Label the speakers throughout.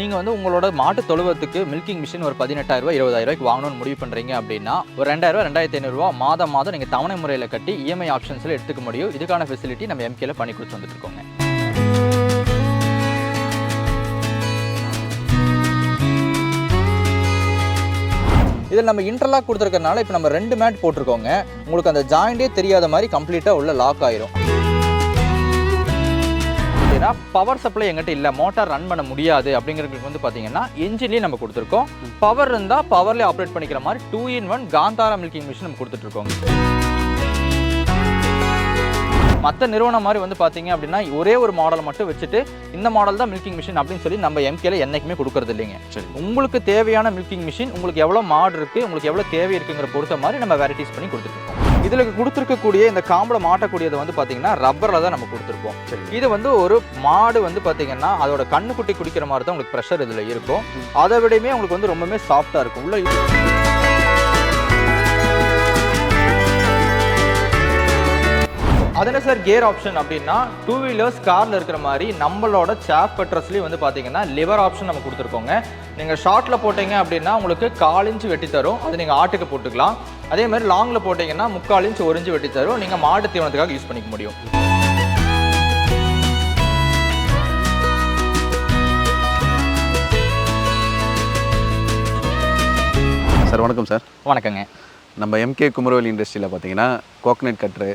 Speaker 1: நீங்கள் வந்து உங்களோட மாட்டு தொழுவத்துக்கு மில்கிங் மிஷின் ஒரு பதினெட்டாயிரரூவா இருபதாயிரரூவாய்க்கு வாங்கணும்னு முடிவு பண்ணுறீங்க அப்படின்னா ஒரு ரெண்டாயிரரூவா ரெண்டாயிரத்தி ஐநூறுரூவா மாதம் மாதம் நீங்கள் தவணை முறையில் கட்டி இஎம்ஐ ஆப்ஷன்ஸில் எடுத்துக்க முடியும். இதுக்கான ஃபெசிலிட்டி நம்ம எம்கேல பண்ணி கொடுத்து வந்துட்டுருக்கோங்க. இதில் நம்ம இன்டர்லாக் கொடுத்துருக்கறனால இப்போ நம்ம ரெண்டு மேட் போட்டிருக்கோங்க. உங்களுக்கு அந்த ஜாயிண்டே தெரியாத மாதிரி கம்ப்ளீட்டாக உள்ள லாக் ஆயிரும். ஏன்னா பவர் சப்ளை எங்கிட்ட இல்லை மோட்டார் ரன் பண்ண முடியாது அப்படிங்கிறதுக்கு வந்து பார்த்தீங்கன்னா என்ஜின்லேயே நம்ம கொடுத்துருக்கோம். பவர் இருந்தால் பவர்லேயே ஆப்ரேட் பண்ணிக்கிற மாதிரி two in one Kantara milking machine நம்ம கொடுத்துட்ருக்கோங்க மற்ற நிறுவனம் மாதிரி வந்து பார்த்தீங்க அப்படின்னா ஒரே ஒரு மாடலை மட்டும் வச்சுட்டு இந்த மாடல் தான் மில்கிங் மிஷின் அப்படின்னு சொல்லி நம்ம எம்கேல என்னைக்குமே கொடுக்கறது இல்லைங்க. உங்களுக்கு தேவையான மில்கிங் மிஷின் உங்களுக்கு எவ்வளோ மாடு இருக்குது உங்களுக்கு எவ்வளோ தேவை இருக்குங்கிற பொறுத்த மாதிரி நம்ம வெரைட்டிஸ் பண்ணி கொடுத்துருக்கோம். இதில் கொடுத்துருக்கக்கூடிய இந்த காம்பில் மாட்டக்கூடியது வந்து பார்த்தீங்கன்னா ரப்பரில் தான் நம்ம கொடுத்துருப்போம். இது வந்து ஒரு மாடு வந்து பார்த்தீங்கன்னா அதோட கண்ணுக்குட்டி குடிக்கிற மாதிரி தான் உங்களுக்கு ப்ரெஷர் இதில் இருக்கும். அதை விடையுமே உங்களுக்கு வந்து ரொம்பவே சாஃப்டாக இருக்கும். உள்ள அதில் சார் கியர் ஆப்ஷன் அப்படின்னா டூ வீலர்ஸ் காரில் இருக்கிற மாதிரி நம்மளோட சாப் கட்ரஸ்லேயும் வந்து பார்த்தீங்கன்னா லிவர் ஆப்ஷன் நம்ம கொடுத்துருக்கோங்க. நீங்கள் ஷார்ட்டில் போட்டீங்க அப்படின்னா உங்களுக்கு கால் இன்ச்சு வெட்டி தரும். அது நீங்கள் ஆட்டுக்கு போட்டுக்கலாம். அதே மாதிரி லாங்கில் போட்டிங்கன்னா முக்கால் இன்ச்சு ஒரு இன்ச்சு வெட்டி தரும். நீங்கள் மாடு தீவனத்துக்காக யூஸ் பண்ணிக்க முடியும்.
Speaker 2: சார் வணக்கம் சார்
Speaker 1: வணக்கங்க.
Speaker 2: நம்ம எம்கே குமரவேலி இண்டஸ்ட்ரியில் பார்த்தீங்கன்னா கோகனட் கட்ரு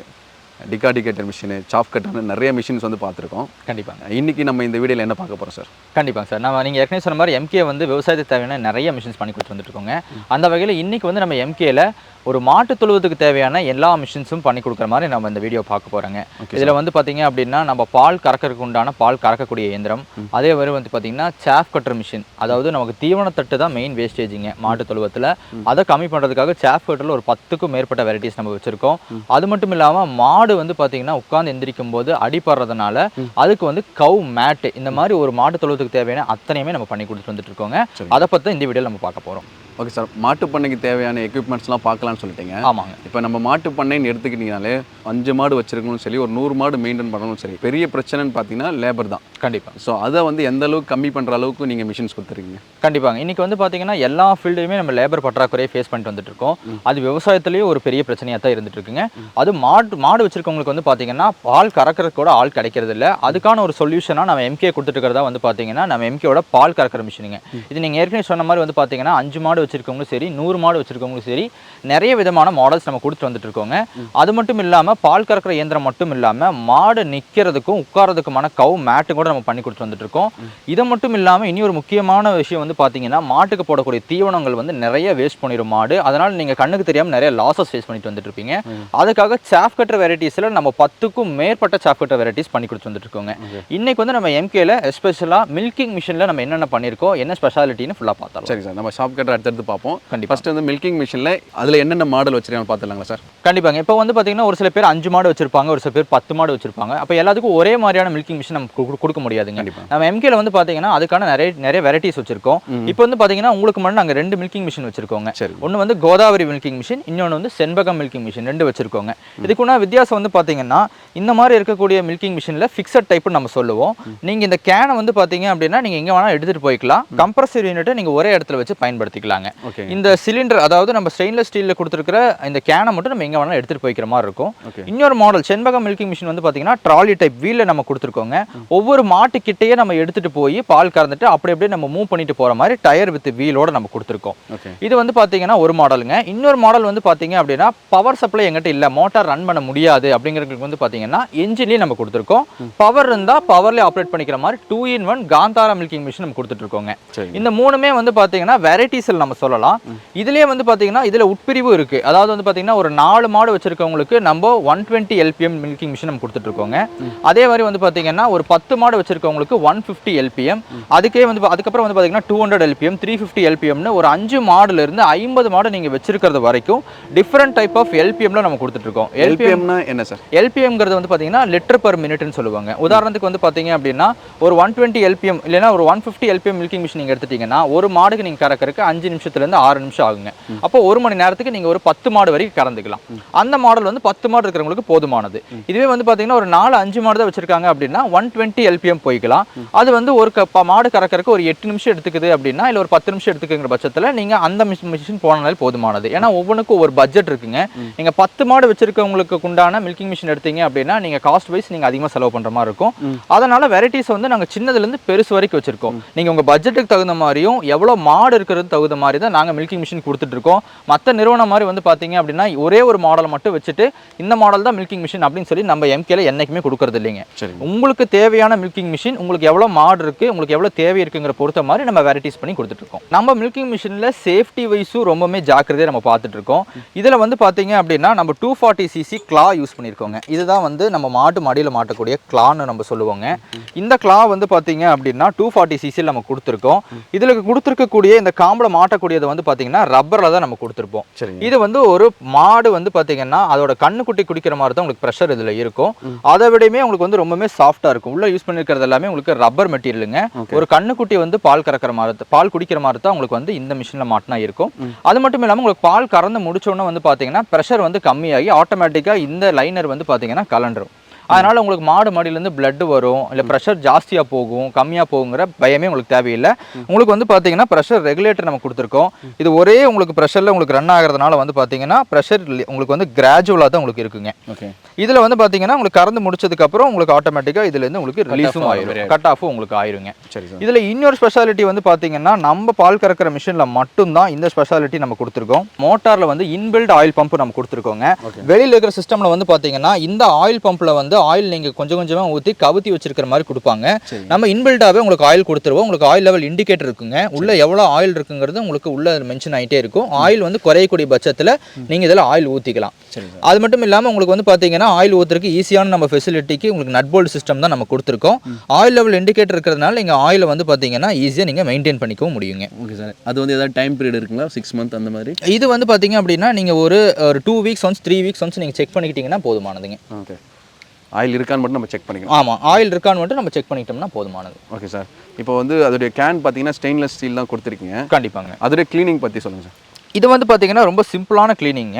Speaker 2: டிகாடிகேட்டர் மிஷினு சாப் கட்டர்னு நிறைய மிஷின்ஸ் வந்து பார்த்துருக்கோம்.
Speaker 1: கண்டிப்பாங்க
Speaker 2: இன்னைக்கு நம்ம இந்த வீடியோவில் என்ன பார்க்க போகிறோம் சார்
Speaker 1: கண்டிப்பாங்க சார் நம்ம நீங்கள் ஏற்கனவே சொன்ன மாதிரி எம்கே வந்து விவசாயத்துக்கு தேவையான நிறைய மிஷின்ஸ் பண்ணி கொடுத்து வந்துட்டு இருக்கோங்க. அந்த வகையில் இன்னைக்கு வந்து நம்ம எம்கேல ஒரு மாட்டு தொழுவத்துக்கு தேவையான எல்லா மிஷின்ஸும் பண்ணி கொடுக்குற மாதிரி நம்ம இந்த வீடியோ பார்க்க போகிறோங்க இதில் வந்து பார்த்தீங்க அப்படின்னா நம்ம பால் கறக்கறதுக்கு உண்டான பால் கறக்கக்கூடிய இயந்திரம். அதே மாதிரி வந்து பார்த்தீங்கன்னா சாஃப் கட்டர் மிஷின் அதாவது நமக்கு தீவனத்தட்டு தான் மெயின் வேஸ்டேஜிங்க மாட்டு தொழுவத்தில். அதை கம்மி பண்ணுறதுக்காக சாஃப் கட்டரில் ஒரு பத்துக்கும் மேற்பட்ட வெரைட்டிஸ் நம்ம வச்சுருக்கோம். அது மட்டும் இல்லாமல் மாடு வந்து பார்த்தீங்கன்னா உட்காந்து எந்திரிக்கும் போது அடிப்படுறதுனால அதுக்கு வந்து கவு மேட்டு இந்த மாதிரி ஒரு மாட்டு தொழுவத்துக்கு தேவையான அத்தனையுமே நம்ம பண்ணி கொடுத்துட்டு வந்துட்டு இருக்கோங்க. அதை பற்றி இந்த வீடியோவில் நம்ம பார்க்க போகிறோம்
Speaker 2: ஓகே சார் மாட்டு பண்ணைக்கு தேவையான எக்யூப்மெண்ட்ஸ்லாம் பார்க்கலாம்னு சொல்லிட்டீங்க.
Speaker 1: ஆமாங்க.
Speaker 2: இப்போ நம்ம மாட்டு பண்ணைன்னு எடுத்துக்கிட்டீங்கனாலே அஞ்சு மாடு வச்சிருக்கணும் சரி ஒரு நூறு மாடு மெயின்டைன் பண்ணணும் சரி பெரிய பிரச்சனைன்னு பார்த்தீங்கன்னா லேபர் தான்.
Speaker 1: கண்டிப்பாக
Speaker 2: ஸோ அதை வந்து எந்த அளவுக்கு கம்மி பண்ணுற அளவுக்கு நீங்கள் மிஷின்ஸ் கொடுத்துருக்கீங்க?
Speaker 1: கண்டிப்பாங்க. இன்னைக்கு வந்து பார்த்தீங்கன்னா எல்லா ஃபீல்டுமே நம்ம லேபர் பற்றாக்குறையை ஃபேஸ் பண்ணிட்டு வந்துட்டு இருக்கோம் அது விவசாயத்துலேயும் ஒரு பெரிய பிரச்சனையாக தான் இருந்துட்டு இருக்குங்க அது மாடு மாடு வச்சிருக்கவங்களுக்கு வந்து பார்த்தீங்கன்னா பால் கறக்கறதுக்கு கூட ஆள் கிடைக்கிறது இல்ல அதுக்கான ஒரு சொல்யூஷனாக நம்ம எம்கே கொடுத்துட்டு இருக்கிறதா வந்து பார்த்தீங்கன்னா நம்ம எம்கேவோட பால் கறக்கிற மிஷினுங்க இது நீங்கள் ஏற்கனவே சொன்ன மாதிரி வந்து பார்த்தீங்கன்னா அஞ்சு மாடு வச்சிருக்கவங்களும் சரி நூறு மாடு வச்சிருக்கவங்களும் சரி நிறைய விதமான மாடல்ஸ் நம்ம கொடுத்துட்டு வந்துட்டு இருக்கோங்க. அது மட்டும் இல்லாமல் பால் கறக்கிற இயந்திரம் மட்டும் இல்லாமல் மாடு நிற்கிறதுக்கும் உட்காரதுக்குமான கவு மேட்டு கூட நம்ம பண்ணி கொடுத்துட்டு வந்துட்டு இருக்கோம். இதை மட்டும் இல்லாமல் இனி ஒரு முக்கியமான விஷயம் வந்து பார்த்தீங்கன்னா மாட்டுக்கு போடக்கூடிய தீவனங்கள் வந்து நிறைய வேஸ்ட் பண்ணிடும் மாடு. அதனால் நீங்கள் கண்ணுக்கு தெரியாமல் நிறைய லாஸஸ் ஃபேஸ் பண்ணிட்டு வந்துட்டு இருப்பீங்க. அதுக்காக சாஃப் கட்டர் வெரைட்டிஸில் நம்ம பத்துக்கும் மேற்பட்ட சாஃப் கட்டர் வெரைட்டிஸ் பண்ணி கொடுத்து வந்துட்டு இருக்கோங்க. இன்னைக்கு வந்து நம்ம எம்கேல எஸ்பெஷலாக மில்கிங் மிஷினில் நம்ம என்னென்ன பண்ணியிருக்கோம் என்ன ஸ்பெஷாலிட்டின்னு ஃபுல்லாக பார்த்தலாம்
Speaker 2: சரி சார் நம்ம ஷாப் கட்டர் அடுத்தடுத்து பார்ப்போம்.
Speaker 1: கண்டிப்பா.
Speaker 2: ஃபர்ஸ்ட் வந்து மில்கிங் மிஷினில் அதில் என்னென்ன மாடல் வச்சிருக்காங்க பார்த்துலாங்களா சார்?
Speaker 1: கண்டிப்பாங்க. இப்போ வந்து பார்த்தீங்கன்னா ஒரு சில பேர் அஞ்சு மாடு வச்சிருப்பாங்க ஒரு சில பேர் பத்து மாடு வச்சிருப்பாங்க. அப்போ எல்லாத்துக்கும் ஒரே மாதிரியான மில்கிங் மிஷின் நம்ம கொடுக்க முடியாதுங்க. நம்ம எம்கேல வந்து பார்த்தீங்கன்னா அதுக்கான நிறைய நிறைய வெரைட்டிஸ் வச்சிருக்கோம். இப்போ வந்து பார்த்தீங்கன்னா உங்களுக்கு மட்டும் நாங்கள் ரெண்டு மில்கிங் மிஷின் வச்சிருக்கோங்க.
Speaker 2: சரி.
Speaker 1: ஒன்று வந்து கோதாவரி மில்கிங் மிஷின் இன்னொன்று வந்து செண்பகம் மில்கிங் மிஷின் ரெண்டு வச்சிருக்கோங்க. இதுக்குன்னா வித்தியாசம் வந்து பார்த்தீங்கன்னா இந்த மாதிரி இருக்கக்கூடிய மில்கிங் மிஷினில் ஃபிக்ஸட் டைப்னு நம்ம சொல்லுவோம். நீங்கள் இந்த கேனை வந்து பார்த்தீங்க அப்படின்னா நீங்கள் எங்கே வேணால் எடுத்துகிட்டு போய்க்கலாம். கம்ப்ரஸர் யூனிட்டை நீங்கள் ஒரே இடத்துல வச்சு பயன்படுத்திக்கலாங்க.
Speaker 2: ஓகே
Speaker 1: இந்த சிலிண்டர் அதாவது நம்ம ஸ்டெயின்லெஸ் ஸ்டீலில் கொடுத்துருக்கிற இந்த கேனை மட்டும் நம்ம எங்கே வேணாலும் எடுத்துகிட்டு போய்க்கிற மாதிரி இருக்கும். இன்னொரு மாடல் செண்பகம் மில்கிங் மிஷின் வந்து பார்த்தீங்கன்னா ட்ராலி டைப் வீலில் நம்ம கொடுத்துருக்கோங்க. ஒவ்வொரு மாட்டுக்கிட்டேயே நம்ம எடுத்துகிட்டு போய் பால் கறந்துட்டு அப்படி அப்படியே நம்ம மூவ் பண்ணிட்டு போகிற மாதிரி டயர் வித் வீலோட நம்ம கொடுத்துருக்கோம். இது வந்து பார்த்தீங்கன்னா ஒரு மாடலுங்க இன்னொரு மாடல் வந்து பார்த்தீங்க அப்படின்னா பவர் சப்ளை எங்கிட்ட இல்லை. மோட்டார் ரன் பண்ண முடியாது அப்படிங்கிறதுக்கு வந்து பார்த்தீங்கன்னா என்ஜின்லேயும் நம்ம கொடுத்துருக்கோம். பவர் இருந்தால் பவர்லேயே ஆப்ரேட் பண்ணிக்கிற மாதிரி two in one Kantara milking machine நம்ம கொடுத்துட்ருக்கோங்க இந்த மூணுமே வந்து பார்த்தீங்கன்னா வெரைட்டிஸில் நம்ம சொல்லலாம் இதுலேயே வந்து பார்த்தீங்கன்னா இதில் உட்பிரிவு இருக்குது அதாவது வந்து பார்த்தீங்கன்னா ஒரு நாலு மாடு வச்சிருக்கவங்களுக்கு நம்ம one twenty LPM milking machine நம்ம கொடுத்துட்ருக்கோங்க அதே மாதிரி வந்து பார்த்தீங்கன்னா ஒரு பத்து மாடு வச்சிருக்கவங்களுக்கு ஒன் ஃபிஃப்டி எல்பிஎம் அதுக்கே வந்து அதுக்கப்புறம் வந்து பார்த்தீங்கன்னா two hundred LPM three fifty எல்பிஎம்னு ஒரு அஞ்சு மாடுல இருந்து ஐம்பது மாடு நீங்கள் வச்சிருக்கிறது வரைக்கும் டிஃப்ரெண்ட் டைப் ஆஃப் எல்பிஎம்ல நம்ம கொடுத்துட்ருக்கோம் எல்பிஎம்
Speaker 2: எல்பிஎம்னா என்ன சார்
Speaker 1: எல்பிஎம்ங்கிறது வந்து பார்த்தீங்கன்னா லிட்டர் பர் மினிட்னு சொல்லுவாங்க உதாரணத்துக்கு வந்து பார்த்தீங்க அப்படின்னா ஒரு ஒன் டுவெண்ட்டி எல்பிஎம் இல்லைன்னா ஒரு one fifty LPM milking machine நீங்கள் எடுத்துட்டீங்கன்னா ஒரு மாடுக்கு நீங்கள் கறக்கறதுக்கு அஞ்சு நிமிஷம் நிமிஷத்துலேருந்து ஆறு நிமிஷம் ஆகுங்க. அப்போ ஒரு மணி நேரத்துக்கு நீங்கள் ஒரு பத்து மாடு வரைக்கும் கறந்துக்கலாம் அந்த மாடல் வந்து பத்து மாடு இருக்கிறவங்களுக்கு போதுமானது. இதுவே வந்து பார்த்தீங்கன்னா ஒரு நாலு அஞ்சு மாடு தான் வச்சிருக்காங்க அப்படின்னா ஒன் டுவெண்ட்டி எல்பிஎம் போய்க்கலாம். அது வந்து ஒரு க- மாடு கறக்கறக்கு ஒரு எட்டு நிமிஷம் எடுத்துக்குது அப்படின்னா இல்லை ஒரு பத்து நிமிஷம் எடுத்துக்குங்கிற பட்சத்தில் நீங்கள் அந்த மிஷின் மிஷின் போனாலே போதுமானது. ஏன்னா ஒவ்வொன்றுக்கும் ஒரு பட்ஜெட் இருக்குங்க. நீங்கள் பத்து மாடு வச்சிருக்கவங்களுக்கு உண்டான மில்கிங் மிஷின் எடுத்தீங்க அப்படின்னா நீங்கள் காஸ்ட் வைஸ் நீங்கள் அதிகமாக செலவு பண்ணுற மாதிரி இருக்கும். அதனால வெரைட்டிஸ் வந்து நாங்கள் சின்னதுலேருந்து பெருசு வரைக்கும் வச்சிருக்கோம். நீங்கள் உங்கள் பட்ஜெட்டுக்கு தகுந்த மாதிரியும் எவ்வளோ மாடு இருக்கிறது தகுந்த மாதிரி தான் நாங்கள் மில்கிங் மிஷின் கொடுத்துட்டு இருக்கோம் மற்ற நிறுவனம் மாதிரி வந்து பார்த்தீங்க அப்படின்னா ஒரே ஒரு மாடலை மட்டும் வச்சுட்டு இந்த மாடல் தான் மில்கிங் மிஷின் அப்படின்னு சொல்லி நம்ம எம்கேல என்னைக்குமே கொடுக்கறது இல்லைங்க.
Speaker 2: சரிங்க.
Speaker 1: உங்களுக்கு தேவையான மில்கிங் மிஷின் உங்களுக்கு எவ்வளோ மாடு இருக்கு உங்களுக்கு எவ்வளோ தேவை இருக்குங்கிற பொறுத்த மாதிரி நம்ம வெரைட்டிஸ் பண்ணி கொடுத்துட்டு இருக்கோம் நம்ம மில்கிங் மிஷினில் சேஃப்டி வைஸும் ரொம்பவுமே ஜாக்கிரதையாக நம்ம பார்த்துட்டு இருக்கோம் இதில் வந்து பார்த்தீங்க அப்படின்னா நம்ம two forty CC claw use பண்ணியிருக்கோங்க இதுதான் வந்து நம்ம மாட்டு மடியில் மாட்டக்கூடிய கிளான்னு நம்ம சொல்லுவோங்க. இந்த கிளா வந்து பார்த்தீங்க அப்படின்னா டூ ஃபார்ட்டி சிசியில் நம்ம கொடுத்துருக்கோம். இதில் கொடுத்துருக்கக்கூடிய இந்த காம்பில் மாட்டக்கூடியது வந்து பார்த்தீங்கன்னா ரப்பரில் தான் நம்ம கொடுத்துருப்போம். இது வந்து ஒரு மாடு வந்து பாத்தீங்கன்னா அதோட கண்ணுக்குட்டி குடிக்கிற மாதிரி தான் உங்களுக்கு ப்ரெஷர் இதுல இருக்கும். அதை விடையுமே உங்களுக்கு வந்து ரொம்பவே சாஃப்டா இருக்கும். உள்ள யூஸ் பண்ணிருக்கிறது எல்லாமே உங்களுக்கு ரப்பர் மெட்டீரியலுங்க. ஒரு கண்ணுக்குட்டி வந்து பால் கறக்கிற மாதிரி பால் குடிக்கிற மாதிரி தான் உங்களுக்கு வந்து இந்த மிஷினில் மாட்டினா இருக்கும். அது மட்டும் இல்லாமல் உங்களுக்கு பால் கறந்து முடிச்ச உடனே வந்து பார்த்தீங்கன்னா ப்ரெஷர் வந்து கம்மியாகி ஆட்டோமேட்டிக்காக இந்த லைனர் வந்து பார்த்தீங்கன்னா கலண்டுரும் அதனால உங்களுக்கு மாடு மடியிலேருந்து blood வரும் இல்லை ப்ரெஷர் ஜாஸ்தியாக போகும் கம்மியாக போகுங்கிற பயமே உங்களுக்கு தேவையில்லை. உங்களுக்கு வந்து பார்த்தீங்கன்னா ப்ரெஷர் ரெகுலேட்டர் நம்ம கொடுத்துருக்கோம். இது ஒரே உங்களுக்கு ப்ரெஷரில் உங்களுக்கு ரன் ஆகிறதுனால வந்து பார்த்தீங்கன்னா ப்ரெஷர் உங்களுக்கு வந்து கிராஜுவலாக தான் உங்களுக்கு இருக்குங்க. இதில் வந்து பார்த்தீங்கன்னா உங்களுக்கு கறந்து முடிச்சதுக்கப்புறம் உங்களுக்கு ஆட்டோமேட்டிக்காக இதுலேருந்து உங்களுக்கு ரிலீஸும் ஆயிரும். கட் ஆஃபும் உங்களுக்கு ஆயிருங்க. இதுல இன்னொரு ஸ்பெஷாலிட்டி வந்து பாத்தீங்கன்னா நம்ம பால் கறக்கிற மிஷின்ல மட்டும்தான் இந்த ஸ்பெஷாலிட்டி நம்ம கொடுத்துருக்கோம். மோட்டார்ல வந்து இன்பில்ட் ஆயில் பம்ப் நம்ம கொடுத்துருக்கோங்க. வெளியில இருக்கிற சிஸ்டம்ல வந்து பாத்தீங்கன்னா இந்த ஆயில் பம்ப்ல வந்து ஆயில் நீங்க கொஞ்சம் கொஞ்சமா ஊத்தி கவுத்தி வச்சிருக்கிற மாதிரி கொடுப்பாங்க. நம்ம இன்பில்டாவே உங்களுக்கு ஆயில் கொடுத்துருவோம். உங்களுக்கு ஆயில் லெவல் இண்டிகேட்டர் இருக்குங்க. உள்ள எவ்வளவு ஆயில் இருக்குங்கிறது உங்களுக்கு உள்ள மென்ஷன் ஆயிட்டே இருக்கும். ஆயில் வந்து குறையக்கூடிய பட்சத்துல நீங்க இதுல ஆயில்
Speaker 2: சார்
Speaker 1: அது மட்டும் இல்லாமல் உங்களுக்கு வந்து பார்த்தீங்கன்னா ஆயில் ஊற்றுறதுக்கு ஈஸியான நம்ம ஃபெசிலிட்டிக்கு உங்களுக்கு நட் போல்ட் சிஸ்டம் தான் நம்ம கொடுத்துருக்கோம். ஆயில் லெவல் இண்டிகேட்டர் இருக்கிறதுனால நீங்கள் ஆயிலை வந்து பார்த்தீங்கன்னா ஈஸியாக நீங்கள் மெயின்டைன் பண்ணிக்கவும் முடியுங்க.
Speaker 2: ஓகே சார் அது வந்து ஏதாவது டைம் பீரியட் இருக்குங்களா? சிக்ஸ் மந்த் அந்த மாதிரி?
Speaker 1: இது வந்து பார்த்தீங்க அப்படின்னா நீங்கள் ஒரு ஒரு two weeks once three weeks once நீங்கள் செக் பண்ணிக்கிட்டீங்கன்னா போதுமானதுங்க.
Speaker 2: ஓகே ஆயில் இருக்கான்னு மட்டும் நம்ம செக் பண்ணிக்கலாம்
Speaker 1: ஆமாம் ஆயில் இருக்கான்னு மட்டும் நம்ம செக் பண்ணிக்கிட்டோம்னா போதுமானது.
Speaker 2: ஓகே சார் இப்போ வந்து அதோடைய கேன் பார்த்தீங்கன்னா ஸ்டெயின்லெஸ் ஸ்டீல் தான் கொடுத்துருக்கீங்க.
Speaker 1: கண்டிப்பாங்க.
Speaker 2: அதோடைய க்ளீனிங் பற்றி சொல்லுங்கள் சார்
Speaker 1: இது வந்து பார்த்தீங்கன்னா ரொம்ப சிம்பிளான கிளீனிங்க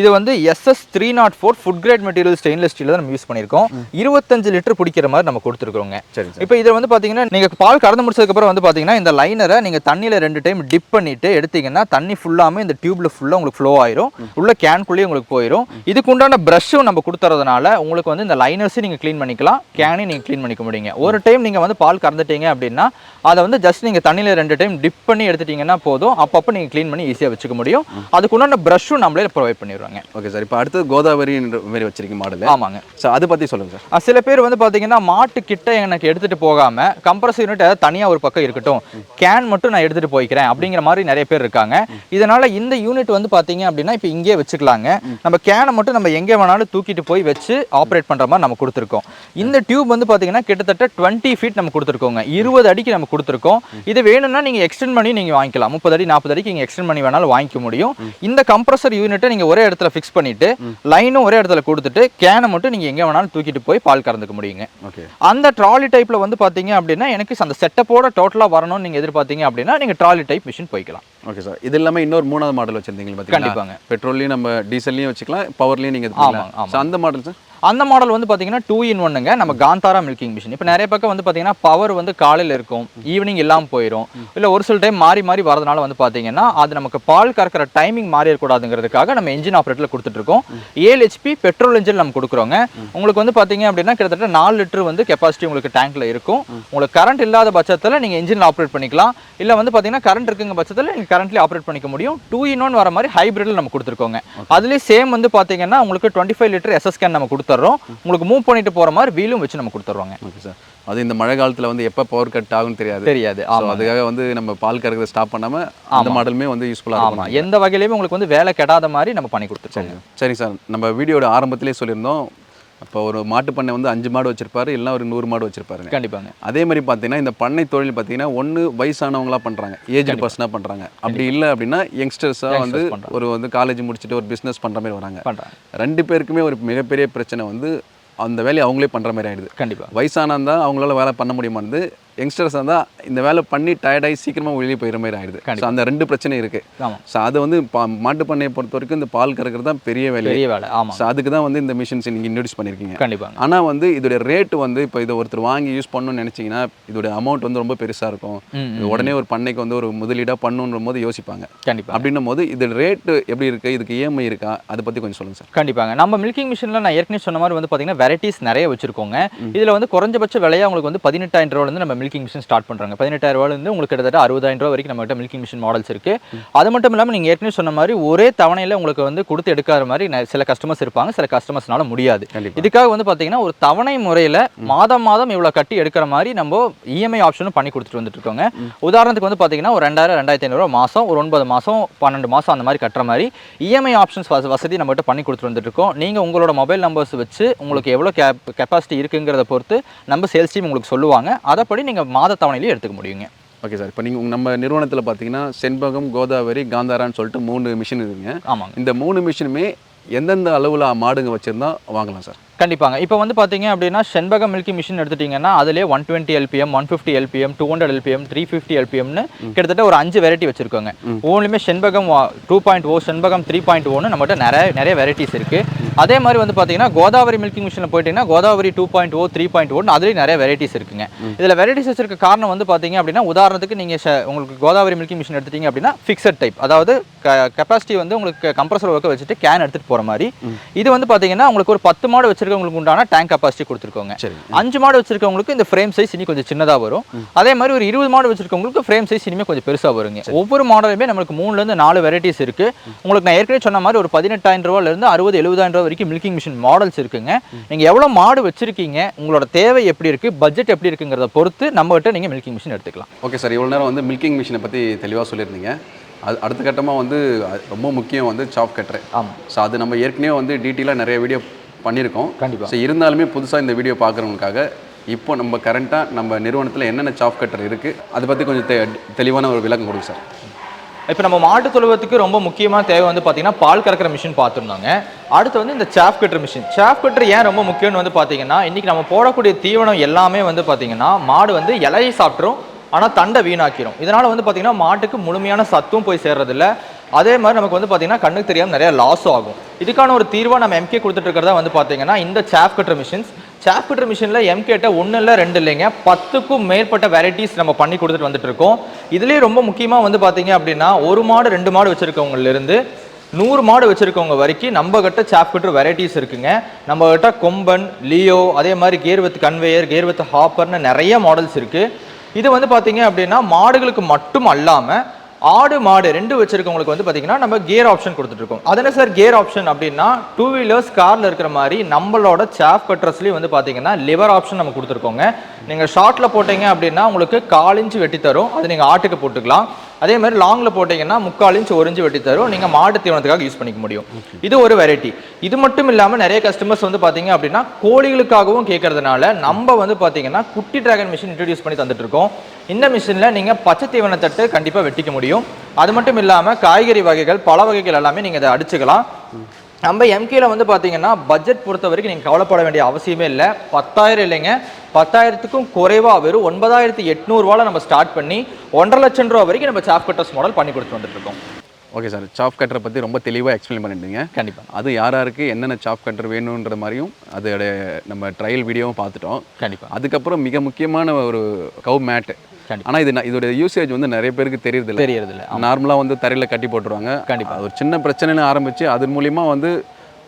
Speaker 1: இது வந்து SS three not four food grade material stainless steel தான் நம்ம யூஸ் பண்ணியிருக்கோம். இருபத்தஞ்சு லிட்டர் பிடிக்கிற மாதிரி நம்ம கொடுத்துருக்கோங்க இப்போ இதில் வந்து பார்த்தீங்கன்னா நீங்கள் பால் கறந்து முடிச்சதுக்கப்புறம் வந்து பார்த்தீங்கன்னா இந்த லைனரை நீங்கள் தண்ணியில் ரெண்டு டைம் டிப் பண்ணிட்டு எடுத்தீங்கன்னா தண்ணி ஃபுல்லாமே இந்த டியூப்ல ஃபுல்லாக உங்களுக்கு ஃப்ளோ ஆயிரும். உள்ள கேன்குள்ளேயே உங்களுக்கு போயிடும் இதுக்கு உண்டான ப்ரஷ்ஷும் நம்ம கொடுத்துறதுனால உங்களுக்கு வந்து இந்த லைனர்ஸையும் நீங்கள் க்ளீன் பண்ணிக்கலாம். கேனையும் நீங்கள் க்ளீன் பண்ணிக்க முடியுங்க. ஒரு டைம் நீங்கள் வந்து பால் கறந்துட்டீங்க அப்படின்னா அதை வந்து ஜஸ்ட் நீங்கள் தண்ணியில் ரெண்டு டைம் டிப் பண்ணி எடுத்துட்டீங்கன்னா போதும். அப்பப்போ நீங்கள் க்ளீன் பண்ணி ஈஸியாக வச்சுக்க முடியும். அதுக்குண்டான ப்ரஷ்ஷும் நம்மளே ப்ரொவைட் பண்ணிடுவாங்க.
Speaker 2: ஓகே சார் இப்போ அடுத்தது கோதாவரி மாதிரி வச்சிருக்கீங்க மாடல்
Speaker 1: ஆமாங்க.
Speaker 2: சார் அதை பற்றி சொல்லுங்கள் சார்
Speaker 1: சில பேர் வந்து பாத்தீங்கன்னா மாட்டு கிட்ட எனக்கு எடுத்துட்டு போகாம கம்ப்ரஸர் யூனிட் ஏதாவது தனியா ஒரு பக்கம் இருக்கட்டும். கேன் மட்டும் நான் எடுத்துட்டு போய்க்கிறேன் அப்படிங்கிற மாதிரி நிறைய பேர் இருக்காங்க. இதனால இந்த யூனிட் வந்து பாத்தீங்க அப்படின்னா இப்போ இங்கே வச்சுக்கலாங்க. நம்ம கேனை மட்டும் நம்ம எங்கே வேணாலும் தூக்கிட்டு போய் வச்சு ஆப்ரேட் பண்ற மாதிரி நம்ம கொடுத்துருக்கோம். இந்த டியூப் வந்து பாத்தீங்கன்னா கிட்டத்தட்ட டுவெண்ட்டி ஃபீட் நம்ம கொடுத்துருக்கோங்க. இருபது அடிக்கு நம்ம கொடுத்துருக்கோம். இது வேணும்னா நீங்க எக்ஸ்டெண்ட் பண்ணி நீங்க வாங்கிக்கலாம். முப்பது அடி நாற்பது அடிக்கு நீங்க எக்ஸ்டெண்ட் பண்ணி வேணாலும் வாங்கிக்க முடியும். இந்த கம்ப்ரஸர் யூனிட்டை நீங்க ஒரே இடத்துல ஃபிக்ஸ் பண்ணிட்டு லைனும் ஒரே இடத்துல கொடுத்துட்டு கேனை மட்டும் நீங்க எங்க வேணாலும் தூக்கிட்டு போய் பால் கறந்துக்க முடியுங்க.
Speaker 2: ஓகே.
Speaker 1: அந்த ட்ராலி டைப்ல வந்து பாத்தீங்க அப்படின்னா எனக்கு அந்த செட்டப்போட டோட்டலா வரணும்னு நீங்க எதிர்பார்த்தீங்க அப்படின்னா நீங்க ட்ராலி டைப் மிஷின் போய்க்கலாம்.
Speaker 2: Okay sir. இது இல்லாமல் இன்னொரு மூணாவது மாடல் வச்சிருந்தீங்க
Speaker 1: கண்டிப்பாங்க.
Speaker 2: பெட்ரோல்லையும் நம்ம டீசல்லையும் வச்சுக்கலாம் பவர்லையும் நீங்கள் அந்த மாடல் சார்
Speaker 1: அந்த மாடல் வந்து பாத்தீங்கன்னா டூ இன் ஒன்னுங்க நம்ம காந்தாரா மில்கிங் மிஷின் இப்போ நிறைய பக்கம் வந்து பாத்தீங்கன்னா பவர் வந்து காலையில இருக்கும் ஈவினிங் இல்லாம போயிடும் இல்ல ஒரு சில டைம் மாறி மாறி வரதுனால வந்து பாத்தீங்கன்னா அது நமக்கு பால் கறக்கிற டைமிங் மாறி இருக்கக்கூடாதுங்கிறதுக்காக நம்ம இன்ஜின் ஆப்ரேட்டில் கொடுத்துட்டு இருக்கோம் ஏழு ஹெச்பி பெட்ரோல் இன்ஜின் நம்ம கொடுக்குறோங்க. உங்களுக்கு வந்து பாத்தீங்க அப்படின்னா கிட்டத்தட்ட நாலு லிட்டர் வந்து கெப்பாசிட்டி உங்களுக்கு டேங்க்ல இருக்கும். உங்களுக்கு கரண்ட் இல்லாத பட்சத்துல நீங்க இன்ஜின் ஆப்ரேட் பண்ணிக்கலாம். இல்ல வந்து பாத்தீங்கன்னா கரண்ட் இருக்குங்க பட்சத்துல நீங்க கரண்ட்லி ஆப்ரேட் பண்ணிக்க முடியும். டூ இன் ஒன் வர மாதிரி ஹைபிரிட்ல நம்ம கொடுத்துருக்கோங்க. அதுலயே சேம் வந்து பாத்தீங்கன்னா உங்களுக்கு twenty five litre SS can நம்ம கொடுத்துட்றோம் உங்களுக்கு மூவ் பண்ணிட்டு போற மாதிரி வீலும் வச்சு நம்ம கொடுத்துட்றோங்க.
Speaker 2: ஓகே சார் அது இந்த மழை காலத்தில் வந்து எப்போ பவர் கட் ஆகும்னு தெரியாது.
Speaker 1: தெரியாது.
Speaker 2: ஸோ
Speaker 1: ஆமா
Speaker 2: அதுக்காக வந்து நம்ம பால் கறக்கிறத ஸ்டாப் பண்ணாமல் அந்த மாடலுமே வந்து யூஸ்ஃபுல்லாக
Speaker 1: ஆமா.
Speaker 2: இருக்கும்
Speaker 1: எந்த வகையிலுமே உங்களுக்கு வந்து வேலை கெடாத மாதிரி நம்ம பண்ணி கொடுத்துருக்கோங்க
Speaker 2: சரிங்க சார். நம்ம வீடியோட ஆரம்பத்திலே சொல்லியிருந்தோம். இப்போ ஒரு மாட்டு பண்ணை வந்து அஞ்சு மாடு வச்சிருப்பாரு இல்லைன்னா ஒரு நூறு மாடு வச்சிருப்பாருங்க.
Speaker 1: கண்டிப்பாங்க.
Speaker 2: அதே மாதிரி பார்த்தீங்கன்னா இந்த பண்ணை தொழில் பார்த்தீங்கன்னா ஒன்று வயசானவங்களா பண்ணுறாங்க ஏஜ் பர்சனாக பண்ணுறாங்க அப்படி இல்லை அப்படின்னா யங்ஸ்டர்ஸாக வந்து. ஒரு வந்து காலேஜ் முடிச்சுட்டு ஒரு பிஸ்னஸ் பண்ணுற மாதிரி வராங்க. ரெண்டு பேருக்குமே ஒரு மிகப்பெரிய பிரச்சனை வந்து அந்த வேலையை அவங்களே பண்ணுற மாதிரி ஆயிடுது.
Speaker 1: கண்டிப்பா.
Speaker 2: வயசானா தான் அவங்களால வேலை பண்ண முடியுமானது யங்ஸ்டர்ஸ் தான் இந்த வேலை பண்ணி டயர்டாகி சீக்கிரமாக வெளியே போயிடுற மாதிரி ஆயிடுது. ஸோ அந்த ரெண்டு பிரச்சனை இருக்குது ஸோ அதை வந்து மாட்டு பண்ணையை பொறுத்த வரைக்கும் இந்த பால் கறக்கிறது தான் பெரிய வேலை.
Speaker 1: பெரிய வேலை. ஆமாம்
Speaker 2: ஸோ அதுக்கு தான் வந்து இந்த மிஷின்ஸ் நீங்கள் இன்ட்ரடியூஸ் பண்ணியிருக்கீங்க
Speaker 1: கண்டிப்பாங்க
Speaker 2: ஆனால் வந்து இதோட ரேட் வந்து இப்போ இதை ஒருத்தர் வாங்கி யூஸ் பண்ணணும்னு நினச்சிங்கன்னா இதோட அமௌண்ட் வந்து ரொம்ப பெருசாக இருக்கும். உடனே ஒரு பண்ணைக்கு வந்து ஒரு முதலீடாக பண்ணணுன்ற போது யோசிப்பாங்க.
Speaker 1: கண்டிப்பாக
Speaker 2: அப்படின்னும் போது இது ரேட்டு எப்படி இருக்குது இதுக்கு இஎம்ஐ இருக்கா? அதை பற்றி கொஞ்சம் சொல்லுங்கள் சார்.
Speaker 1: கண்டிப்பாங்க. நம்ம மில்கிங் மிஷினில் நான் ஏற்கனவே சொன்ன மாதிரி வந்து பார்த்தீங்கன்னா வெரைட்டிஸ் நிறைய வச்சிருக்கோங்க. இதில் வந்து குறைஞ்சபட்ச விலையா உங்களுக்கு வந்து பதினெட்டாயிரம் ரூபாயிலிருந்து நம்ம மில்கிங் மிஷின் ஸ்டார்ட் பண்ணுறாங்க பதினெட்டாயிரம் ரூபாயிலிருந்து உங்களுக்கு கிட்டத்தட்ட அறுபதாயிரம் ரூபா வரைக்கும் நம்மகிட்ட மில்கிங் மிஷின் மாடல்ஸ் இருக்கு. அது மட்டும் இல்லாமல் நீங்கள் ஏற்கனவே சொன்ன மாதிரி ஒரே தவணையில் உங்களுக்கு வந்து கொடுத்து எடுக்காத மாதிரி சில கஸ்டமர்ஸ் இருப்பாங்க. சில கஸ்டமர்ஸ்னால முடியாது. இதுக்காக வந்து பார்த்தீங்கன்னா ஒரு தவணை முறையில் மாதம் மாதம் இவ்வளோ கட்டி எடுக்கிற மாதிரி நம்ம இஎம்ஐ ஆப்ஷனும் பண்ணி கொடுத்துட்டு வந்துட்டு இருக்கோங்க. உதாரணத்துக்கு வந்து பார்த்தீங்கன்னா ஒரு ரெண்டாயிரம் ரெண்டாயிரத்தி ஐநூறுரூவா மாதம் ஒரு ஒன்பது மாதம் பன்னெண்டு மாதம் அந்த மாதிரி கட்டுற மாதிரி இஎம்ஐ ஆப்ஷன்ஸ் வசதி நம்மகிட்ட பண்ணி கொடுத்துட்டு வந்துட்டு இருக்கோம். நீங்கள் உங்களோட மொபைல் நம்பர்ஸ் வச்சு உங்களுக்கு எவ்வளோ கேப் கெப்பாசிட்டி இருக்குங்கிறத பொறுத்து நம்ம சேல்ஸ் டீம் உங்களுக்கு சொல்லுவாங்க. அதைப்படி நீங்கள் மாத தவணையிலேயே எடுத்துக்க முடியுங்க.
Speaker 2: ஓகே சார் இப்போ நீங்கள் நம்ம நிறுவனத்தில் பார்த்தீங்கன்னா செண்பகம் கோதாவரி காந்தாரான்னு சொல்லிட்டு மூணு மிஷின் இருக்குங்க.
Speaker 1: ஆமாங்க.
Speaker 2: இந்த மூணு மிஷினுமே எந்தெந்த அளவில் மாடுங்க வச்சுருந்தா வாங்கலாம் சார்
Speaker 1: கண்டிப்பாங்க. இப்போ வந்து பார்த்தீங்க அப்படின்னா செண்பகம் மில்கி மிஷின் எடுத்துட்டிங்கன்னா அதிலே one twenty LPM one fifty LPM two hundred LPM three fifty எல்பிஎம்னு கிட்டத்தட்ட ஒரு அஞ்சு வெரைட்டி வச்சிருக்கோங்க. ஒவ்வொன்றுமே Shenbagam two point O Shenbagam three point ஓன்னு நம்மகிட்ட நிறைய நிறைய வெரைட்டிஸ் இருக்கு. அதே மாதிரி வந்து பார்த்தீங்கன்னா கோதாவரி மில்கிங் மிஷினில் போயிட்டீங்கன்னா Godavari two point O three point ஓன்னு அதுலேயும் நிறைய வெரைட்டிஸ் இருக்குங்க. இதில் வெரைட்டிஸ் வச்சிருக்க காரணம் வந்து பார்த்தீங்க அப்படின்னா உதாரணத்துக்கு நீங்கள் உங்களுக்கு கோதாவரி மில்கிங் மிஷின் எடுத்துட்டீங்க அப்படின்னா ஃபிக்ஸட் டைப் அதாவது கெப்பாசிட்டி வந்து உங்களுக்கு கம்ப்ரஸர் ஒர்க்கை வச்சுட்டு கேன் எடுத்துகிட்டு போகிற மாதிரி. இது வந்து பார்த்தீங்கன்னா உங்களுக்கு ஒரு பத்து மாடு வச்சிருக்கவங்களுக்கு உண்டான டேங்க் கெப்பாசிட்டி கொடுத்துருக்கோங்க.
Speaker 2: சரி.
Speaker 1: அஞ்சு மாடு வச்சிருக்கவங்களுக்கு இந்த ஃப்ரேம் சைஸ் இனி கொஞ்சம் சின்னதாக வரும். அதே மாதிரி ஒரு இருபது மாடு வச்சிருக்கவங்களுக்கு ஃப்ரேம் சைஸ் இனிமே கொஞ்சம் பெருசாக வருங்க. ஒவ்வொரு மாடலுமே நம்மளுக்கு மூணுலேருந்து நாலு வெரைட்டிஸ் இருக்கு. உங்களுக்கு நான் ஏற்கனவே சொன்ன மாதிரி ஒரு பதினெட்டாயிரம் ரூபாயிலிருந்து அறுபது எழுபதாயிரம் ரூபா வரைக்கும் மில்கிங் மிஷின் மாடல்ஸ் இருக்குங்க. நீங்கள் எவ்வளோ மாடு வச்சிருக்கீங்க உங்களோட தேவை எப்படி இருக்கு பட்ஜெட் எப்படி இருக்குங்கிறத பொறுத்து நம்மகிட்ட நீங்கள் மில்கிங் மிஷின் எடுத்துக்கலாம்.
Speaker 2: ஓகே சார் இவ்வளோ நேரம் வந்து மில்கிங் மிஷினை பற்றி தெளிவாக சொல்லியிருந்தீங்க. அது அடுத்த கட்டமாக வந்து ரொம்ப முக்கியம் வந்து சாப் கட்டுற
Speaker 1: ஆமாம்
Speaker 2: ஸோ அது நம்ம ஏற்கனவே வந்து டீட்டெயிலாக நிறைய வீடியோ பண்ணியிருக்கோம்.
Speaker 1: கண்டிப்பா.
Speaker 2: ஸோ இருந்தாலுமே புதுசாக இந்த வீடியோ பார்க்குறவங்களுக்காக இப்போ நம்ம கரண்ட்டாக நம்ம நிறுவனத்தில் என்னென்ன சாப் கட்டர் இருக்குது அதை பற்றி கொஞ்சம் தெ தெளிவான ஒரு விளக்கம் கொடுங்க சார்
Speaker 1: இப்போ நம்ம மாட்டு தொழுவத்துக்கு ரொம்ப முக்கியமான தேவை வந்து பார்த்தீங்கன்னா பால் கறக்கிற மிஷின் பார்த்துருந்தாங்க. அடுத்து வந்து இந்த chaff cutter machine chaff cutter ஏன் ரொம்ப முக்கியம்னு வந்து பார்த்தீங்கன்னா இன்னைக்கு நம்ம போடக்கூடிய தீவனம் எல்லாமே வந்து பார்த்தீங்கன்னா மாடு வந்து இலையை சாப்பிட்ரும் ஆனால் தண்டை வீணாக்கிரும். இதனால வந்து பார்த்தீங்கன்னா மாட்டுக்கு முழுமையான சத்தும் போய் சேர்றதில்ல. அதே மாதிரி நமக்கு வந்து பார்த்தீங்கன்னா கண்ணுக்கு தெரியாம நிறைய லாஸும் ஆகும். இதுக்கான ஒரு தீர்வாக நம்ம எம்கே கொடுத்துட்ருக்கிறதா வந்து பார்த்தீங்கன்னா இந்த சாப் கட்டர் மிஷின்ஸ் சாப் கட்டர் மிஷினில் எம்கேட்ட ஒன்றும் இல்லை ரெண்டு இல்லைங்க. பத்துக்கும் மேற்பட்ட வெரைட்டிஸ் நம்ம பண்ணி கொடுத்துட்டு வந்துட்டு இருக்கோம் இதுலேயே ரொம்ப முக்கியமாக வந்து பார்த்தீங்க அப்படின்னா ஒரு மாடு ரெண்டு மாடு வச்சுருக்கவங்கலேருந்து நூறு மாடு வச்சுருக்கவங்க வரைக்கும் நம்ம கிட்ட சாப் கட்டர் வெரைட்டிஸ் இருக்குங்க. நம்ம கிட்ட கொம்பன் லியோ அதே மாதிரி gear with conveyor gear with ஹாப்பர்னு நிறைய மாடல்ஸ் இருக்குது இது வந்து பார்த்தீங்க அப்படின்னா மாடுகளுக்கு மட்டும் அல்லாமல் ஆடு மாடு ரெண்டு வச்சிருக்கவங்களுக்கு வந்து பார்த்தீங்கன்னா நம்ம கியர் ஆப்ஷன் கொடுத்துட்ருக்கோம். அதனால சார் கியர் ஆப்ஷன் அப்படின்னா டூ வீலர்ஸ் காரில் இருக்கிற மாதிரி நம்மளோட சாஃப் கட்ரஸ்லேயும் வந்து பார்த்தீங்கன்னா லிவர் ஆப்ஷன் நம்ம கொடுத்துருக்கோங்க. நீங்கள் ஷார்ட்டில் போட்டீங்க அப்படின்னா உங்களுக்கு கால் இன்ச்சு வெட்டி தரும். அது நீங்கள் ஆட்டுக்கு போட்டுக்கலாம். அதே மாதிரி லாங்கில் போட்டிங்கன்னா முக்கால் இன்ச் ஒரு வெட்டி தரும். நீங்கள் மாடு தீவனத்துக்காக யூஸ் பண்ணிக்க முடியும். இது ஒரு வெரைட்டி இது மட்டும் இல்லாமல் நிறைய கஸ்டமர்ஸ் வந்து பார்த்தீங்க அப்படின்னா கோழிகளுக்காகவும் கேட்கறதுனால நம்ம வந்து பார்த்தீங்கன்னா குட்டி டிராகன் மிஷின் இன்ட்ரடியூஸ் பண்ணி தந்துட்டு இருக்கோம். இந்த மிஷினில் நீங்கள் பச்சை தீவன தட்டு கண்டிப்பாக வெட்டிக்க முடியும். அது மட்டும் இல்லாமல் காய்கறி வகைகள் பழ வகைகள் எல்லாமே நீங்கள் இதை அடிச்சுக்கலாம். நம்ம எம்கேல வந்து பார்த்தீங்கன்னா பட்ஜெட் பொறுத்த வரைக்கும் நீங்கள் கவலைப்பட வேண்டிய அவசியமே இல்லை. பத்தாயிரம் இல்லைங்க. பத்தாயிரத்துக்கும் குறைவாக வெறும் ஒன்பதாயிரத்தி எட்நூறுவாவில் நம்ம ஸ்டார்ட் பண்ணி ஒன்றரை லட்சம் ரூபா வரைக்கும் நம்ம சாப் கட்டர்ஸ் மாடல் பண்ணி கொடுத்து வந்துட்டு இருக்கோம்
Speaker 2: ஓகே சார் சாப் கட்டரை பற்றி ரொம்ப தெளிவாக எக்ஸ்பிளைன் பண்ணிட்டீங்க.
Speaker 1: கண்டிப்பாக
Speaker 2: அது யார் யாருக்கு என்னென்ன சாப் கட்டர் வேணுன்ற மாதிரியும் அதோட நம்ம ட்ரையல் வீடியோவும் பார்த்துட்டோம்.
Speaker 1: கண்டிப்பாக
Speaker 2: அதுக்கப்புறம் மிக முக்கியமான ஒரு கவு மேட்டு. ஆனால் இது இதோட யூசேஜ் வந்து நிறைய பேருக்கு தெரியறதில்ல.
Speaker 1: தெரியறதில்ல.
Speaker 2: நார்மலாக வந்து தரையில் கட்டி போட்டுருவாங்க.
Speaker 1: கண்டிப்பா.
Speaker 2: அது ஒரு சின்ன பிரச்சனைன்னு ஆரம்பிச்சு அது மூலியமா வந்து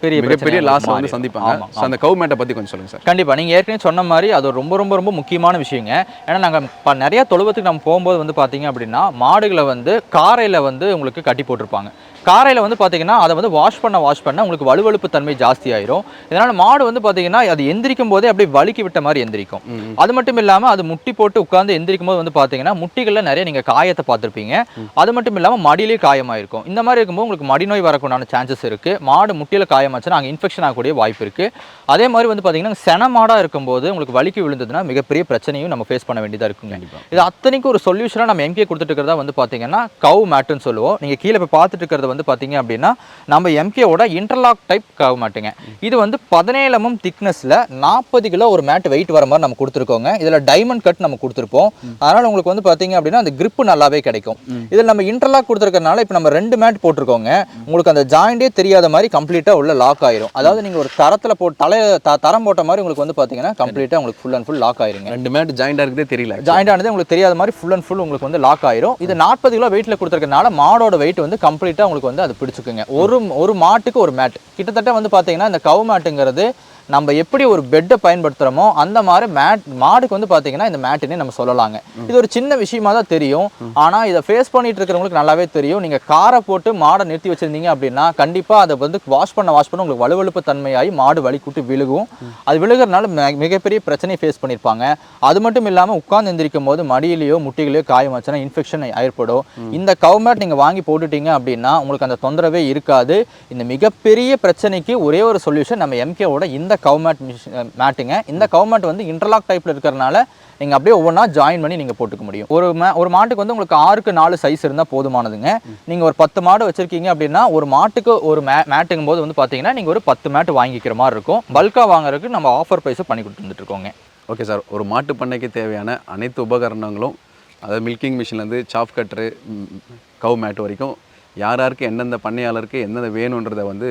Speaker 1: பெரிய
Speaker 2: மிகப்பெரிய
Speaker 1: பிரச்சனையா
Speaker 2: லாஸ் வந்து. சந்திப்பாங்க. ஸோ அந்த கவு மேட்டை பற்றி கொஞ்சம் சொல்லுங்கள் சார்
Speaker 1: கண்டிப்பா. நீங்க ஏற்கனவே சொன்ன மாதிரி அது ரொம்ப ரொம்ப ரொம்ப முக்கியமான விஷயங்க. ஏன்னா நாங்க ப- நிறைய தொழுவத்துக்கு நம்ம போகும்போது வந்து பாத்தீங்க அப்படின்னா மாடுகளை வந்து காரையில வந்து உங்களுக்கு கட்டி போட்டிருப்பாங்க. காரையில வந்து பாத்தீங்கன்னா அதை வந்து வாஷ் பண்ண வாஷ் பண்ண உங்களுக்கு வலுவழுப்பு தன்மை ஜாஸ்தி ஆயிரும் இதனால மாடு வந்து பாத்தீங்கன்னா அது எந்திரிக்கும் போதே அப்படியே வழுக்கி விட்ட மாதிரி எந்திரிக்கும். அது மட்டும் இல்லாம அது முட்டி போட்டு உட்கார்ந்து எந்திரிக்கும் போது வந்து பாத்தீங்கன்னா முட்டிகள்ல நிறைய நீங்க காயத்தை பார்த்திருப்பீங்க. அது மட்டும் இல்லாம மடியிலேயே காயமாயிருக்கும். இந்த மாதிரி இருக்கும்போது உங்களுக்கு மடி நோய் வரக்குண்டான சான்சஸ் இருக்கு. மாடு முட்டியில காயமாச்சுன்னா அங்கே இன்ஃபெக்ஷன் ஆகக்கூடிய வாய்ப்பு இருக்கு. அதே மாதிரி வந்து பாத்தீங்கன்னா சென மாடா இருக்கும்போது உங்களுக்கு வலிக்கு விழுந்ததுன்னா மிகப்பெரிய பிரச்சனையும் நம்ம ஃபேஸ் பண்ண வேண்டியதா இருக்குங்க. இது அத்தனைக்கும் ஒரு சொல்யூஷனா நம்ம எங்கே கொடுத்துட்டு இருக்கிறதா வந்து பாத்தீங்கன்னா கவு மேட்டுன்னு சொல்லுவோம். நீங்க கீழே போய் பார்த்துட்டு இருக்கிறது வந்து வந்து பார்த்தீங்க அப்படின்னா நம்ம எம்கேவோட இன்டர்லாக் டைப் கவ் மேட்டுங்க. இது வந்து பதினேழு எம்எம் திக்னஸில் நாற்பது கிலோ ஒரு மேட் வெயிட் வர மாதிரி நம்ம கொடுத்துருக்கோங்க. இதில் டைமண்ட் கட் நம்ம கொடுத்துருப்போம். அதனால் உங்களுக்கு வந்து பார்த்தீங்க அப்படின்னா அந்த grip நல்லாவே கிடைக்கும். இதில் நம்ம இன்டர்லாக் கொடுத்துருக்கறனால இப்போ நம்ம ரெண்டு மேட் போட்டிருக்கோங்க. உங்களுக்கு அந்த ஜாயிண்டே தெரியாத மாதிரி கம்ப்ளீட்டாக உள்ள லாக் ஆயிரும். அதாவது நீங்கள் ஒரு தரத்தில் போட்டு தலை தரம் போட்ட மாதிரி உங்களுக்கு வந்து பார்த்தீங்கன்னா கம்ப்ளீட்டாக உங்களுக்கு ஃபுல் அண்ட் ஃபுல் லாக் ஆயிருங்க.
Speaker 2: ரெண்டு மேட் ஜாயிண்டாக இருக்குதே தெரியல
Speaker 1: ஜாயிண்ட் ஆனது உங்களுக்கு தெரியாத மாதிரி ஃபுல் அண்ட் ஃபுல் உங்களுக்கு வந்து லாக் ஆயிரும். இது நாற்பது கிலோ வெயிட்ல கொடுத்துருக்கனால மாடோட வெயிட் வந்து கம்ப்ளீட்டா உங்களுக்கு வந்து அது பிடிச்சிக்குங்க. ஒரு ஒரு மாட்டுக்கு ஒரு மேட் கிட்டத்தட்ட வந்து பார்த்தீங்கன்னா இந்த கவு மேட்டுங்கிறது நம்ம எப்படி ஒரு பெட்டை பயன்படுத்துகிறோமோ அந்த மாதிரி மேட் மாடுக்கு வந்து பார்த்தீங்கன்னா இந்த மேட்டுன்னே நம்ம சொல்லலாங்க. இது ஒரு சின்ன விஷயமா தான் தெரியும். ஆனால் இதை ஃபேஸ் பண்ணிட்டு இருக்கிறவங்களுக்கு நல்லாவே தெரியும். நீங்கள் காரை போட்டு மாடை நிறுத்தி வச்சிருந்தீங்க அப்படின்னா கண்டிப்பாக அதை வந்து வாஷ் பண்ண வாஷ் பண்ண உங்களுக்கு வலுவழுப்பு தன்மையாகி மாடு வலி கூட்டு விழுகும். அது விழுகிறதுனால மிக- மிகப்பெரிய பிரச்சனையை ஃபேஸ் பண்ணியிருப்பாங்க. அது மட்டும் இல்லாமல் உட்கார்ந்து எந்திரிக்கும் போது மடியிலையோ முட்டிகளையோ காயம் வச்சுன்னா இன்ஃபெக்ஷன் ஏற்படும். இந்த கவுமேட் நீங்கள் வாங்கி போட்டுட்டீங்க அப்படின்னா உங்களுக்கு அந்த தொந்தரவே இருக்காது. இந்த மிகப்பெரிய பிரச்சனைக்கு ஒரே ஒரு சொல்யூஷன் நம்ம எம்கேவோட இந்த கவுமேட் மிஷின் மேட்டுங்க. இந்த கவுமேட் வந்து இன்டர்லாக் டைப்பில் இருக்கிறனால நீங்கள் அப்படியே ஒவ்வொன்றா ஜாயின் பண்ணி நீங்கள் போட்டுக்க முடியும். ஒரு மே ஒரு மாட்டுக்கு வந்து உங்களுக்கு ஆறுக்கு நாலு சைஸ் இருந்தால் போதுமானதுங்க. நீங்கள் ஒரு பத்து மாடு வச்சுருக்கீங்க அப்படின்னா ஒரு மாட்டுக்கு ஒரு மே மேட்டுங்கும் போது வந்து பார்த்தீங்கன்னா நீங்கள் ஒரு பத்து மேட்டு வாங்கிக்கிற மாதிரி இருக்கும். பல்காக வாங்குறதுக்கு நம்ம ஆஃபர் ப்ரைஸும் பண்ணி கொடுத்துட்டு இருக்கோங்க.
Speaker 2: ஓகே சார் ஒரு மாட்டு பண்ணைக்கு தேவையான அனைத்து உபகரணங்களும் அதாவது மில்கிங் மிஷின்லேருந்து சாஃப் கட்ரு கவு மேட் வரைக்கும் யார் யாருக்கு எந்தெந்த பண்ணையாளருக்கு எந்தெந்த வேணுன்றதை வந்து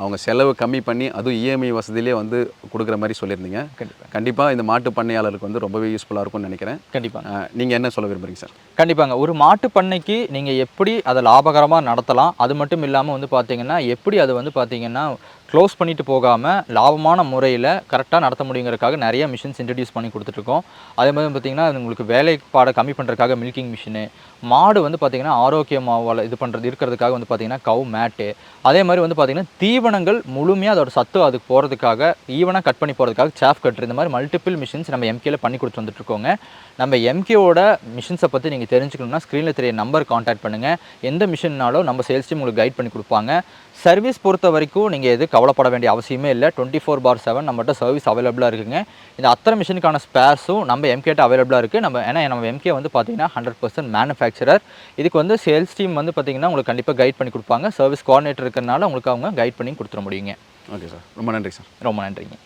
Speaker 2: அவங்க செலவு கம்மி பண்ணி அதுவும் இஎம்ஐ வசதியிலே வந்து கொடுக்குற மாதிரி சொல்லியிருந்தீங்க.
Speaker 1: கண்டிப்பாக
Speaker 2: கண்டிப்பாக இந்த மாட்டு பண்ணையாளருக்கு வந்து ரொம்பவே யூஸ்ஃபுல்லாக இருக்கும்னு நினைக்கிறேன்.
Speaker 1: கண்டிப்பாக
Speaker 2: நீங்கள் என்ன சொல்ல விரும்புறீங்க சார்?
Speaker 1: கண்டிப்பாங்க. ஒரு மாட்டு பண்ணைக்கு நீங்கள் எப்படி அதை லாபகரமாக நடத்தலாம் அது மட்டும் இல்லாமல் வந்து பார்த்தீங்கன்னா எப்படி அதை வந்து பார்த்தீங்கன்னா க்ளோஸ் பண்ணிட்டு போகாமல் லாபமான முறையில் கரெக்டாக நடத்த முடியுங்கிறதுக்காக நிறைய மிஷின்ஸ் இன்ட்ரடியூஸ் பண்ணி கொடுத்துட்ருக்கோம் அதே மாதிரி பார்த்தீங்கன்னா அது உங்களுக்கு வேலைப்பாடை கம்மி பண்ணுறதுக்காக மில்கிங் மிஷினு மாடு வந்து பார்த்திங்கன்னா ஆரோக்கியமாக இது பண்ணுறது இருக்கிறதுக்காக வந்து பார்த்தீங்கன்னா கவு மேட்டு அதே மாதிரி வந்து பார்த்திங்கன்னா தீவனங்கள் முழுமையாக அதோட சத்து அதுக்கு போகிறதுக்காக ஈவனாக கட் பண்ணி போகிறதுக்காக சாஃப் கட்ரு இந்த மாதிரி மல்டிபிள் மிஷின்ஸ் நம்ம எம்கேல பண்ணி கொடுத்து வந்துட்டுருக்கோங்க. நம்ம எம்கேவோட மிஷின்ஸை பற்றி நீங்கள் தெரிஞ்சுக்கணும்னா ஸ்க்ரீனில் தெரிய நம்பர் காண்டாக்ட் பண்ணுங்கள் எந்த மிஷின்னாலும் நம்ம சேல்ஸ் டீம் உங்களுக்கு கைட் பண்ணி கொடுப்பாங்க. சர்வீஸ் பொறுத்த வரைக்கும் நீங்கள் எது கவலைப்பட வேண்டிய அவசியமே இல்லை. டுவெண்ட்டி ஃபோர் பார் செவன் நம்மகிட்ட சர்வீஸ் அவைலபிளாக இருக்குங்க. இந்த அத்தனை மிஷினுக்கான ஸ்பேர்ஸும் நம்ம எம்கேட்ட அவைலபிளாக இருக்குது நம்ம ஏன்னா நம்ம எம்கே வந்து பார்த்தீங்கன்னா ஹண்ட்ரட் பர்சன்ட் மேனுஃபேக்சரர் இதுக்கு வந்து சேல்ஸ் டீம் வந்து பார்த்தீங்கன்னா உங்களுக்கு கண்டிப்பாக கைட் பண்ணி கொடுப்பாங்க. சர்வீஸ் கோஆர்டினேட்டர் இருக்கிறனால உங்களுக்கு அவங்க கைட் பண்ணி கொடுத்துட முடியுங்க.
Speaker 2: ஓகே சார் ரொம்ப நன்றி சார்
Speaker 1: ரொம்ப நன்றிங்க.